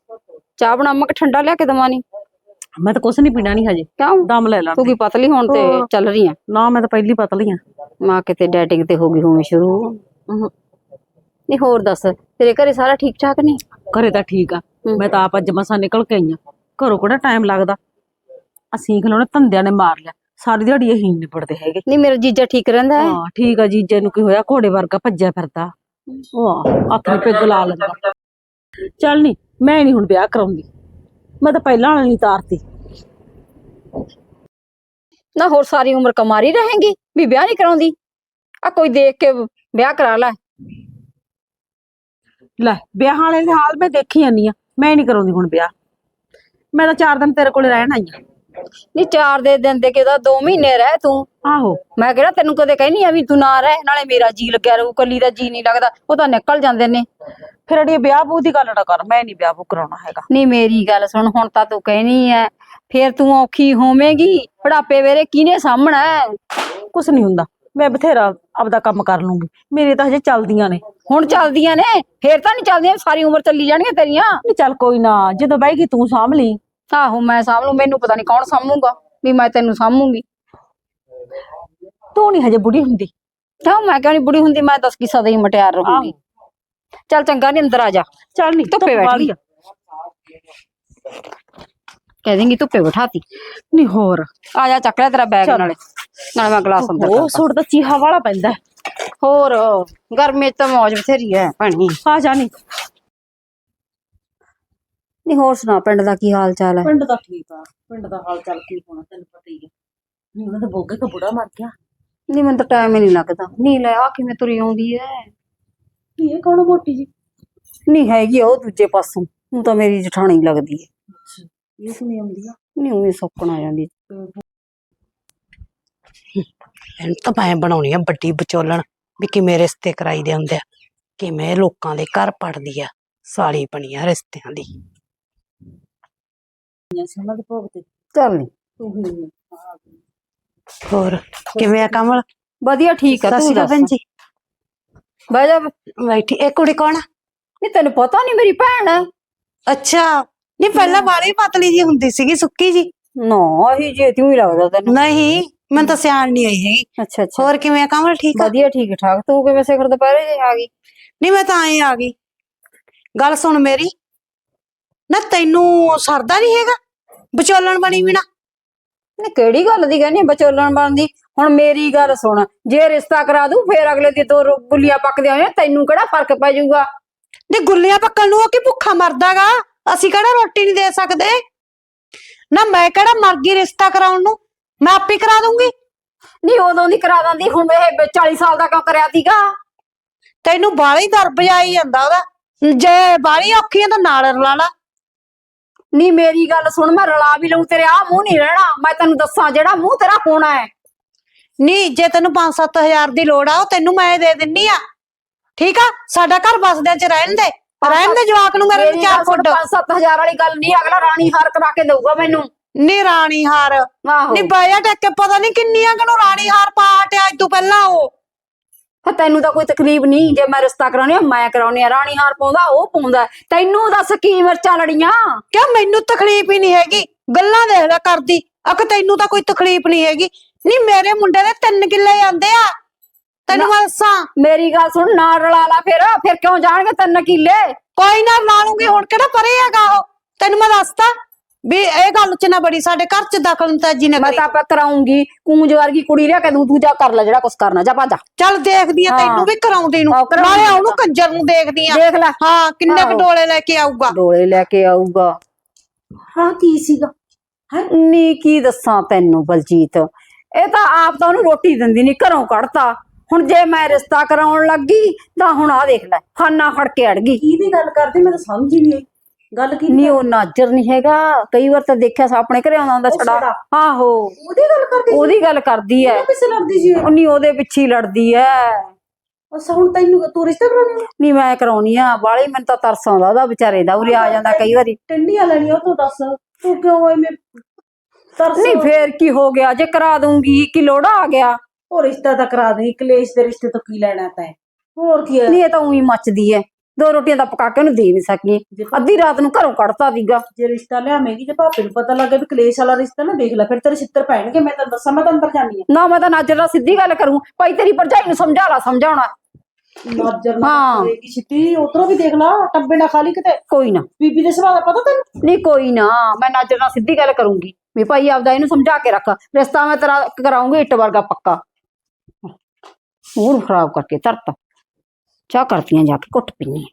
Speaker 4: ਚਾਹ ਬਣਾਵਾਂ ਕਿ ਠੰਡਾ ਲਿਆ ਕੇ ਦਵਾਂ ਨੀ।
Speaker 6: ਮੈਂ ਤਾਂ ਕੁਛ ਨਹੀਂ ਪੀਣਾ ਨਹੀਂ ਹਜੇ।
Speaker 4: ਕਿਉਂ?
Speaker 6: ਦਮ ਲੈ ਲਾਂ।
Speaker 4: ਤੂੰ ਕੀ ਪਤਲੀ ਹੋਣ ਤੇ। ਚੱਲ ਰਹੀ ਆ?
Speaker 6: ਨਾ ਮੈਂ ਤਾਂ ਪਹਿਲੀ ਪਤਲੀ ਆ।
Speaker 4: ਮਾਂ ਕਿਤੇ ਡੈਟਿੰਗ ਤੇ ਹੋ ਗਈ ਹੋਵੇਂ ਸ਼ੁਰੂ। ਨਹੀਂ ਹੋਰ ਦੱਸ। ਤੇਰੇ ਘਰੇ ਸਾਰਾ ਠੀਕ ਠਾਕ ਨੇ?
Speaker 6: ਘਰੇ ਤਾਂ ਠੀਕ ਆ। ਮੈਂ ਤਾਂ ਆਪ ਅੱਜ ਮਸਾਂ ਨਿਕਲ ਕੇ ਆਈ ਆ। ਘਰੋਂ ਕਿਹੜਾ ਟਾਈਮ ਲੱਗਦਾ? ਅਸੀਂ ਖਲੋਣੇ ਧੰਦਿਆਂ ਨੇ ਮਾਰ ਲਿਆ। ਸਾਰੀ ਦਿਹਾੜੀ ਇਹੀ ਨਿਬੜਦੇ ਹੈਗੇ।
Speaker 4: ਨਹੀਂ ਮੇਰਾ ਜੀਜਾ ਠੀਕ ਰਹਿੰਦਾ ਹੈ?
Speaker 6: ਹਾਂ ਠੀਕ ਆ ਜੀਜੇ ਨੂੰ ਕੀ ਹੋਇਆ? ਘੋੜੇ ਵਰਗਾ ਭੱਜਿਆ ਫਿਰਦਾ। ਵਾਹ ਹੱਥ ਨੂੰ ਪਿੱਗ ਲਾ ਲੈਂਦਾ। ਚੱਲ ਨਹੀਂ ਮੈਂ ਨਹੀਂ ਹੁਣ ਵਿਆਹ ਕਰਾਉਂਦੀ। ਮੈਂ ਤਾਂ ਪਹਿਲਾਂ ਵਾਲੀ ਤਾਰਤੀ।
Speaker 4: ਨਾ ਹੋਰ ਸਾਰੀ ਉਮਰ ਕਮਾਰੀ ਰਹੇਗੀ ਵੀ ਵਿਆਹ ਨਹੀਂ ਕਰਾਉਂਦੀ। ਆ ਕੋਈ ਦੇਖ ਕੇ ਵਿਆਹ ਕਰਾ ਲੈ।
Speaker 6: ਲੈ ਵਿਆਹ ਵਾਲੇ ਦੇ ਹਾਲ ਮੈਂ ਦੇਖੀ ਜਾਨੀ ਆ ਮੈਂ ਨਹੀਂ ਕਰਾਉਂਦੀ ਹੁਣ ਵਿਆਹ। ਮੈਂ ਤਾਂ ਚਾਰ ਦਿਨ ਤੇਰੇ ਕੋਲੇ ਰਹਿਣ ਆਈ ਆ
Speaker 4: ਨਹੀਂ ਚਾਰ ਦੇ ਦਿਨ ਦੇ ਕਿਦਾ 2 ਮਹੀਨੇ ਰਹਿ ਤੂੰ।
Speaker 6: ਆਹੋ।
Speaker 4: ਮੈਂ ਕਿਹੜਾ ਤੈਨੂੰ ਕਦੇ ਕਹਿਨੀ ਆ ਵੀ ਤੂੰ ਨਾ ਰਹਿ ਨਾਲੇ ਮੇਰਾ ਜੀ ਲੱਗਿਆ ਰਹੂ ਕੱਲੀ ਦਾ ਜੀ ਨਹੀਂ ਲੱਗਦਾ ਉਹ ਤਾਂ ਨਿਕਲ ਜਾਂਦੇ ਨੇ।
Speaker 6: ਫਿਰ ਅੜੀ ਵਿਆਹ ਬੂ ਦੀ ਗੱਲ ਨਾ ਕਰ ਮੈਂ ਨਹੀਂ ਵਿਆਹ ਬੂ ਕਰਾਉਣਾ ਹੈਗਾ।
Speaker 4: ਨਹੀਂ ਮੇਰੀ ਗੱਲ ਸੁਣ ਹੁਣ ਤਾਂ ਤੂੰ ਕਹਿਨੀ ਐ ਫੇਰ ਤੂੰ ਔਖੀ ਹੋਵੇਂਗੀ। ਬੁਢਾਪੇ ਵੇਰੇ ਕਿਹਨੇ ਸਾਹਮਣਾ?
Speaker 6: ਕੁਛ ਨਹੀਂ ਹੁੰਦਾ ਮੈਂ ਬਥੇਰਾ ਆਪਦਾ ਕੰਮ ਕਰ ਲੂੰਗੀ। ਮੇਰੇ ਤਾਂ ਹਜੇ ਚੱਲਦੀਆਂ ਨੇ।
Speaker 4: ਹੁਣ ਚੱਲਦੀਆਂ ਨੇ ਫੇਰ ਤਾਂ ਨਹੀਂ ਚੱਲਦੀਆਂ ਸਾਰੀ ਉਮਰ ਚੱਲੀ ਜਾਣਗੀਆਂ ਤੇਰੀਆਂ।
Speaker 6: ਨਹੀਂ ਚੱਲ ਕੋਈ ਨਾ ਜਦੋਂ ਬਹਿਗੀ ਤੂੰ ਸਾਂਭ ਲਈ।
Speaker 4: ਆਹੋ ਮੈਂ ਸਾਂਭ ਲੂ ਮੈਨੂੰ ਪਤਾ ਨਹੀਂ ਕੌਣ ਸਾਂਭੂਗਾ ਵੀ ਮੈਂ ਤੈਨੂੰ ਸਾਂਭੂਗੀ।
Speaker 6: ਤੂੰ ਨਹੀਂ ਹਜੇ ਬੁੜੀ ਹੁੰਦੀ।
Speaker 4: ਕਿਉਂ ਮੈਂ ਕਿਉਂ ਨਹੀਂ ਬੁੜੀ ਹੁੰਦੀ ਮੈਂ ਦੱਸ ਕੀ ਸਦਾ ਹੀ ਮਟਿਆਰ ਰਹੂੰਗੀ। ਚੱਲ ਚੰਗਾ ਨਹੀਂ ਅੰਦਰ ਆ ਜਾ।
Speaker 6: ਚੱਲ ਨਹੀਂ
Speaker 4: ਧੁੱਪੇ ਬੈਠੀ। ਕਹਿ ਦੇਂਗੀ ਧੁੱਪੇ ਬਿਠਾਤੀ।
Speaker 6: ਨਹੀਂ ਹੋਰ।
Speaker 4: ਆ ਜਾ ਚੱਕ ਲੈ ਤੇਰਾ ਬੈਗ। ਨਾਲੇ। ਨਾਲੇ ਮੈਂ ਗਲਾਸ ਅੰਦਰ
Speaker 6: ਉਹ। ਸੁੱਟ ਤਾਂ ਚੀਹਾ ਵਾਲਾ ਪੈਂਦਾ।
Speaker 4: ਹੋਰ ਗਰਮੀ ਚ ਤਾਂ ਮੌਜ ਬਥੇਰੀ ਐ ਭੈਣੀ।
Speaker 6: ਆ ਜਾ ਨਹੀਂ
Speaker 4: ਨਹੀਂ ਹੋਰ ਸੁਣਾ ਪਿੰਡ ਦਾ ਕੀ ਹਾਲ ਚਾਲ ਹੈ
Speaker 6: ਪਿੰਡ ਦਾ ਠੀਕ ਆ ਪਿੰਡ ਦਾ ਹਾਲ ਚਾਲ ਕੀ ਹੋਣਾ ਤੈਨੂੰ ਪਤਾ ਹੀ ਹੈ ਨਹੀਂ ਉਹਨਾਂ ਦੇ ਬੋਗੇ ਤੋਂ ਬੁੜਾ ਮਰ ਗਿਆ।
Speaker 4: ਨਹੀਂ ਮੈਨੂੰ ਤਾਂ ਟਾਈਮ ਹੀ ਨਹੀਂ ਲੱਗਦਾ। ਨਹੀਂ ਲੈ ਆ ਕਿਵੇਂ ਤੁਰੀ ਆਉਂਦੀ ਐ।
Speaker 6: ਨਹੀਂ ਇਹ ਕੌਣ ਮੋਟੀ ਜੀ?
Speaker 4: ਨਹੀਂ ਹੈਗੀ ਆ ਉਹ ਦੂਜੇ ਪਾਸੋਂ। ਹੁਣ ਤਾਂ ਮੇਰੀ ਜਠਾਣੀ ਲੱਗਦੀ ਐ।
Speaker 6: ਇਹ ਸੁਣੀ ਆਉਂਦੀ ਆ?
Speaker 4: ਨਹੀਂ ਉਹੀ ਸੁੱਕਣ ਆ ਜਾਂਦੀ।
Speaker 5: ਇਹਨੂੰ ਤਾਂ ਮੈਂ ਬਣਾਉਣੀ ਆ ਵੱਡੀ ਵਿਚੋਲਣ। ਵੀ ਕਿਵੇਂ ਰਿਸ਼ਤੇ ਕਰਾਈ ਦੇ ਹੁੰਦੇ ਆ ਕਿਵੇਂ ਲੋਕਾਂ ਦੇ ਘਰ ਪੜਦੀ ਆ ਸਾਲੀ ਬਣੀ ਆ ਰਿਸ਼ਤਿਆਂ ਦੀ।
Speaker 6: ਉਹਨਾਂ ਦੇ ਭੋਗ ਤੇ।
Speaker 4: ਚੱਲ ਨੀ।
Speaker 6: ਤੂੰ ਹੀ
Speaker 5: ਹੋਰ ਕਿਵੇਂ ਆ ਕਮਲ?
Speaker 4: ਵਧੀਆ ਠੀਕ ਆ
Speaker 5: ਸਤਿ
Speaker 4: ਤੂੰ
Speaker 5: ਸ਼੍ਰੀ
Speaker 4: ਦੱਸ।
Speaker 5: ਜੀ।
Speaker 4: ਬਹਿ ਜਾ।
Speaker 5: ਬੈਠੀ ਇਹ ਕੁੜੀ ਕੌਣ ਆ?
Speaker 4: ਨਹੀਂ ਤੈਨੂੰ ਪਤਾ ਨਹੀਂ ਮੇਰੀ ਭੈਣ।
Speaker 5: ਅੱਛਾ ਨਹੀਂ ਪਹਿਲਾਂ ਵਾਲੀ ਪਤਲੀ ਜੀ ਹੁੰਦੀ ਸੀਗੀ ਸੁੱਕੀ ਜੀ
Speaker 4: ਨਾ ਹੀ ਜੇ ਤੂੰ ਹੀ ਲੱਗਦਾ ਤੈਨੂੰ।
Speaker 5: ਨਹੀਂ। ਮੈਨੂੰ ਤਾਂ ਸਿਆਣ ਨਹੀਂ ਆਈ ਹੈਗੀ।
Speaker 4: ਅੱਛਾ ਅੱਛਾ।
Speaker 5: ਹੋਰ ਕਿਵੇਂ ਆ? ਕਮਲ ਠੀਕ ਆ?
Speaker 4: ਵਧੀਆ ਠੀਕ ਠਾਕ। ਤੂੰ ਕਿਵੇਂ ਸਿਖਰ ਦੁਪਹਿਰੇ ਜੇ ਆ ਗਈ?
Speaker 5: ਨਹੀਂ ਮੈਂ ਤਾਂ ਆਏ ਆ ਗਈ। ਗੱਲ ਸੁਣ ਮੇਰੀ। ਨਾ ਤੈਨੂੰ ਸਰਦਾ ਨਹੀਂ ਹੈਗਾ? ਵਿਚੋਲਣ ਬਣੀ ਵੀ ਨਾ।
Speaker 4: ਨੇ ਕਿਹੜੀ ਗੱਲ ਦੀ ਕਹਿੰਦੀ ਬਚੋਲਣ ਬਣਦੀ ਹੁਣ ਮੇਰੀ ਗੱਲ ਸੁਣ। ਜੇ ਰਿਸ਼ਤਾ ਕਰਾ ਦੂੰ ਫੇਰ ਅਗਲੇ ਦੀ ਦੋ ਰੋ- ਗੁੱਲੀਆਂ ਪੱਕਦੀਆਂ ਹੋਈਆਂ ਤੈਨੂੰ ਕਿਹੜਾ ਫ਼ਰਕ ਪੈ ਜਾਊਗਾ?
Speaker 5: ਨੇ ਗੁੱਲੀਆਂ ਪੱਕਣ ਨੂੰ ਉਹ ਕੀ ਭੁੱਖਾ ਮਰਦਾਗਾ? ਅਸੀਂ ਕਿਹੜਾ ਰੋਟੀ ਨਹੀਂ ਦੇ ਸਕਦੇ? ਨਾ ਮੈਂ ਕਿਹੜਾ ਮਰ ਗਈ ਰਿਸ਼ਤਾ ਕਰਾਉਣ ਨੂੰ? ਮੈਂ ਆਪੇ ਕਰਾ ਦੂੰਗੀ।
Speaker 4: ਨਹੀਂ ਉਦੋਂ ਦੀ ਕਰਾ ਦਿੰਦੀ ਹੁਣ ਇਹ 40 ਸਾਲ ਦਾ ਕਿਉਂ ਕਰਿਆ ਤੀਗਾ
Speaker 5: ਤੈਨੂੰ ਬਾਲੀ ਦਰ ਬਜਾਈ ਜਾਂਦਾ ਉਹਦਾ। ਜੇ ਬਾਲੀ ਔਖੀ ਆ ਤਾਂ ਨਾਲ ਰਲਾ ਲਾ।
Speaker 4: ਨਹੀਂ ਮੇਰੀ ਗੱਲ ਸੁਣ ਮੈਂ ਰਲਾ ਵੀ ਲਊ ਤੇਰੇ ਆ ਮੂੰਹ ਨਹੀਂ ਰਹਿਣਾ। ਮੈਂ ਤੈਨੂੰ ਦੱਸਾਂ ਜਿਹੜਾ ਮੂੰਹ ਤੇਰਾ ਹੋਣਾ ਹੈ।
Speaker 5: ਨਹੀਂ ਜੇ ਤੈਨੂੰ 5-7000 ਦੀ ਲੋੜ ਆ ਉਹ ਤੈਨੂੰ ਮੈਂ ਦੇ ਦਿੰਨੀ ਆ। ਠੀਕ ਆ? ਸਾਡਾ ਘਰ ਬਸਦਿਆਂ ਚ ਰਹਿਣ ਦੇ। ਰਹਿਣ ਦੇ ਜਵਾਕ ਨੂੰ ਮੇਰੇ ਚਾਰ ਫੁੱਟ।
Speaker 4: 5-7000 ਵਾਲੀ ਗੱਲ ਨਹੀਂ ਅਗਲਾ ਰਾਣੀ ਹਾਰ ਕਰਾ ਕੇ ਦਊਗਾ ਮੈਨੂੰ।
Speaker 5: ਨੀ ਰਾਣੀ ਹਾਰ।
Speaker 4: ਆਹੋ।
Speaker 5: ਨੀ ਬਾਇਆ ਟੱਕ ਕੇ ਪਤਾ ਨਹੀਂ ਕਿੰਨੀਆਂ ਕਨੂੰ ਰਾਣੀ ਹਾਰ ਪਾ ਹਟਿਆ ਅੱਜ ਤੋਂ ਪਹਿਲਾਂ ਉਹ।
Speaker 4: ਫਿਰ ਤੈਨੂੰ ਤਾਂ ਕੋਈ ਤਕਲੀਫ ਨਹੀਂ ਜੇ ਮੈਂ ਰਿਸ਼ਤਾ ਕਰਾਉਣੀ ਆ ਮੈਂ ਕਰਾਉਣੀ ਆ। ਰਾਣੀ ਹਾਰ ਪਾਉਂਦਾ ਉਹ ਪਾਉਂਦਾ। ਤੈਨੂੰ ਦੱਸ ਕੀ ਮਿਰਚਾਂ ਲੜੀਆਂ?
Speaker 5: ਕਿਉਂ? ਮੈਨੂੰ ਤਕਲੀਫ ਹੀ ਨਹੀਂ ਹੈਗੀ। ਗੱਲਾਂ ਦੇਖ ਲੈ ਕਰਦੀ। ਅਕ ਤੈਨੂੰ ਤਾਂ ਕੋਈ ਤਕਲੀਫ ਨਹੀਂ ਹੈਗੀ। ਨੀ ਮੇਰੇ ਮੁੰਡੇ ਦੇ ਤਿੰਨ ਕਿੱਲੇ ਆਂਦੇ ਆ। ਤੈਨੂੰ ਮੈਂ ਦੱਸਾਂ।
Speaker 4: ਮੇਰੀ ਗੱਲ ਸੁਣ ਨਾ ਰਲਾ ਲਾ ਫਿਰ। ਫਿਰ ਕਿਉਂ ਜਾਣਗੇ ਤਿੰਨ ਕਿੱਲੇ?
Speaker 5: ਕੋਈ ਨਾ ਮਾਣੂਗੀ ਹੁਣ ਕਿਹੜਾ ਪਰੇ ਹੈਗਾ ਉਹ? ਤੈਨੂੰ ਮੈਂ ਦੱਸਤਾ। ਵੀ ਇਹ ਗੱਲ ਚ ਨਾ ਬੜੀ ਸਾਡੇ ਘਰ ਚ ਦਖਲ ਅੰਦਾਜ਼ੀ ਨਾ
Speaker 4: ਮੈਂ
Speaker 5: ਕਰੀ
Speaker 4: ਤਾਂ ਆਪੇ ਕਰਾਉਂਗੀ ਕੂੰਜ ਵਰਗੀ ਕੁੜੀ ਲਿਆ ਕੇ ਦੂੰ ਤੂੰ ਜਾ ਕਰ ਲੈ ਜਿਹੜਾ ਕੁਛ ਕਰਨਾ ਜਾ ਭੱਜ
Speaker 5: ਚੱਲ ਦੇਖਦੀ ਆ
Speaker 4: ਹਾਂ।
Speaker 5: ਤੈਨੂੰ ਵੀ ਕਰਾਉਂਦੀ ਨੂੰ।
Speaker 4: ਆਹੋ, ਕਰਾਉਂਦੀ
Speaker 5: ਨਾਲੇ। ਉਹਨੂੰ ਕੰਜਰ ਨੂੰ ਦੇਖਦੀ ਆ।
Speaker 4: ਦੇਖ ਲੈ।
Speaker 5: ਹਾਂ ਕਿੰਨੇ ਕੁ
Speaker 4: ਆਹੋ।
Speaker 5: ਡੋਲੇ ਲੈ ਕੇ ਆਊਗਾ।
Speaker 4: ਡੋਲੇ ਲੈ ਕੇ ਆਊਗਾ।
Speaker 6: ਹਾਂ ਕੀ ਸੀਗਾ?
Speaker 4: ਨੀ ਕੀ ਦੱਸਾਂ ਤੈਨੂੰ ਬਲਜੀਤ? ਇਹ ਤਾਂ ਆਪ ਤਾਂ ਉਹਨੂੰ ਰੋਟੀ ਦਿੰਦੀ ਨਹੀਂ ਘਰੋਂ ਕੱਢਤਾ। ਹੁਣ ਜੇ ਮੈਂ ਰਿਸ਼ਤਾ ਕਰਾਉਣ ਲੱਗੀ ਤਾਂ ਹੁਣ ਆ ਦੇਖ ਲੈ ਖਾਨਾ ਫੜ ਕੇ ਅੜ ਗਈ।
Speaker 6: ਕਿਹਦੀ ਗੱਲ ਕਰਦੇ? ਮੈਂ ਤਾਂ ਸਮਝ ਹੀ ਨਹੀਂ ਆਈ। ਗੱਲ ਕੀ
Speaker 4: ਨਹੀਂ ਉਹ ਨਾਜਰ ਨਹੀਂ ਹੈਗਾ। ਕਈ ਵਾਰ ਤਾਂ ਦੇਖਿਆ ਸਾ ਆਪਣੇ ਘਰੇ ਆਉਂਦਾ ਹੁੰਦਾ
Speaker 6: ਉਹ
Speaker 4: ਛੜਾ
Speaker 6: ਛੜਾ।
Speaker 4: ਆਹੋ।
Speaker 6: ਉਹਦੀ ਗੱਲ ਕਰਦੇ
Speaker 4: ਉਹਦੀ ਗੱਲ ਕਰਦੀ ਐ
Speaker 6: ਕਿਸੇ ਲੜਦੀ ਸੀ
Speaker 4: ਉਹ? ਨਹੀਂ ਉਹਦੇ ਪਿੱਛੇ ਹੀ ਲੜਦੀ ਐ
Speaker 6: ਅੱਛਾ ਹੁਣ ਤੈਨੂੰ ਤੂੰ ਰਿਸ਼ਤਾ ਕਰਾਉਣਾ
Speaker 4: ਨਹੀਂ ਮੈਂ ਕਰਾਉਣੀ ਆ। ਬਾਲੀ ਮੈਨੂੰ ਤਾਂ ਤਰਸ ਆਉਂਦਾ ਉਹਦਾ ਵਿਚਾਰੇ ਦਾ ਉਰੇ ਆ ਜਾਂਦਾ ਕਈ ਵਾਰੀ।
Speaker 6: ਟੰਡੀਆਂ ਲੈਣੀਆਂ ਉਹ ਤੋਂ ਦੱਸ। ਤੂੰ ਕਿਉਂ ਐਵੇਂ ਤਰਸ?
Speaker 4: ਨਹੀਂ ਫੇਰ ਕੀ ਹੋ ਗਿਆ? ਜੇ ਕਰਾ ਦੂੰਗੀ ਕਿ ਲੋੜਾ ਆ ਗਿਆ?
Speaker 6: ਉਹ ਰਿਸ਼ਤਾ ਤਾਂ ਕਰਾ ਦੇ ਕਲੇਸ਼ ਦੇ ਰਿਸ਼ਤੇ ਤੋਂ ਕੀ ਲੈਣਾ ਤੈਂ? ਹੋਰ ਕੀ ਹੈ?
Speaker 4: ਨਹੀਂ ਇਹ ਤਾਂ ਉਹੀ ਮੱਚਦੀ ਐ ਦੋ ਰੋਟੀਆਂ ਤਾਂ ਪਕਾ ਕੇ ਉਹਨੂੰ ਦੇ ਨਹੀਂ ਸਕੀ ਅੱਧੀ ਰਾਤ ਨੂੰ ਘਰੋਂ ਕੱਢਤਾ ਸੀਗਾ।
Speaker 6: ਜੇ ਰਿਸ਼ਤਾ ਲਿਆਵੇਂਗੀ ਜੇ ਭਾਪੇ ਨੂੰ ਪਤਾ ਲੱਗੇ ਵੀ ਕਲੇਸ਼ ਵਾਲਾ ਰਿਸ਼ਤਾ ਨਾ ਦੇਖ ਲੈ ਫਿਰ ਤੇਰੇ ਛਿੱਤਰ ਪੈਣਗੇ ਮੈਂ ਤੈਨੂੰ ਦੱਸਾਂ ਮੈਂ ਤਾਂ ਅੰਦਰ ਜਾਣੀ
Speaker 4: ਨਾ ਮੈਂ ਤਾਂ ਨਾਜਰ ਨਾਲ ਸਿੱਧੀ ਗੱਲ ਕਰੂੰ ਭਾਈ ਤੇਰੀ ਭਰਜਾਈ ਨੂੰ ਸਮਝਾ ਲਾ ਸਮਝਾਉਣਾ।
Speaker 6: ਆ ਨਾਜਰ
Speaker 4: ਹਾਂ।
Speaker 6: ਨਾਲ ਛਿੱਤੀ ਉਧਰੋਂ ਵੀ ਦੇਖ ਲਾ ਟੱਬੇ ਨਾ ਖਾਲੀ ਕਿਤੇ।
Speaker 4: ਕੋਈ ਨਾ।
Speaker 6: ਬੀਬੀ ਦੇ ਸੁਭਾਅ ਦਾ ਪਤਾ ਤੈਨੂੰ?
Speaker 4: ਨਹੀਂ ਕੋਈ ਨਾ ਮੈਂ ਨਾਜਰ ਨਾਲ ਸਿੱਧੀ ਗੱਲ ਕਰੂੰਗੀ। ਵੀ ਭਾਈ ਆਪਦਾ ਇਹਨੂੰ ਸਮਝਾ ਕੇ ਰੱਖ ਰਿਸ਼ਤਾ ਮੈਂ ਤੇਰਾ ਕਰਾਉਂਗੀ ਇੱਟ ਵਰਗਾ ਪੱਕਾ। ਮੂਡ ਖਰਾਬ ਕਰਕੇ ਤਰਤਾ ਚਾਹ ਕਰਤੀਆਂ ਜਾ ਕੇ ਕੁੱਟ ਪੀਣੀ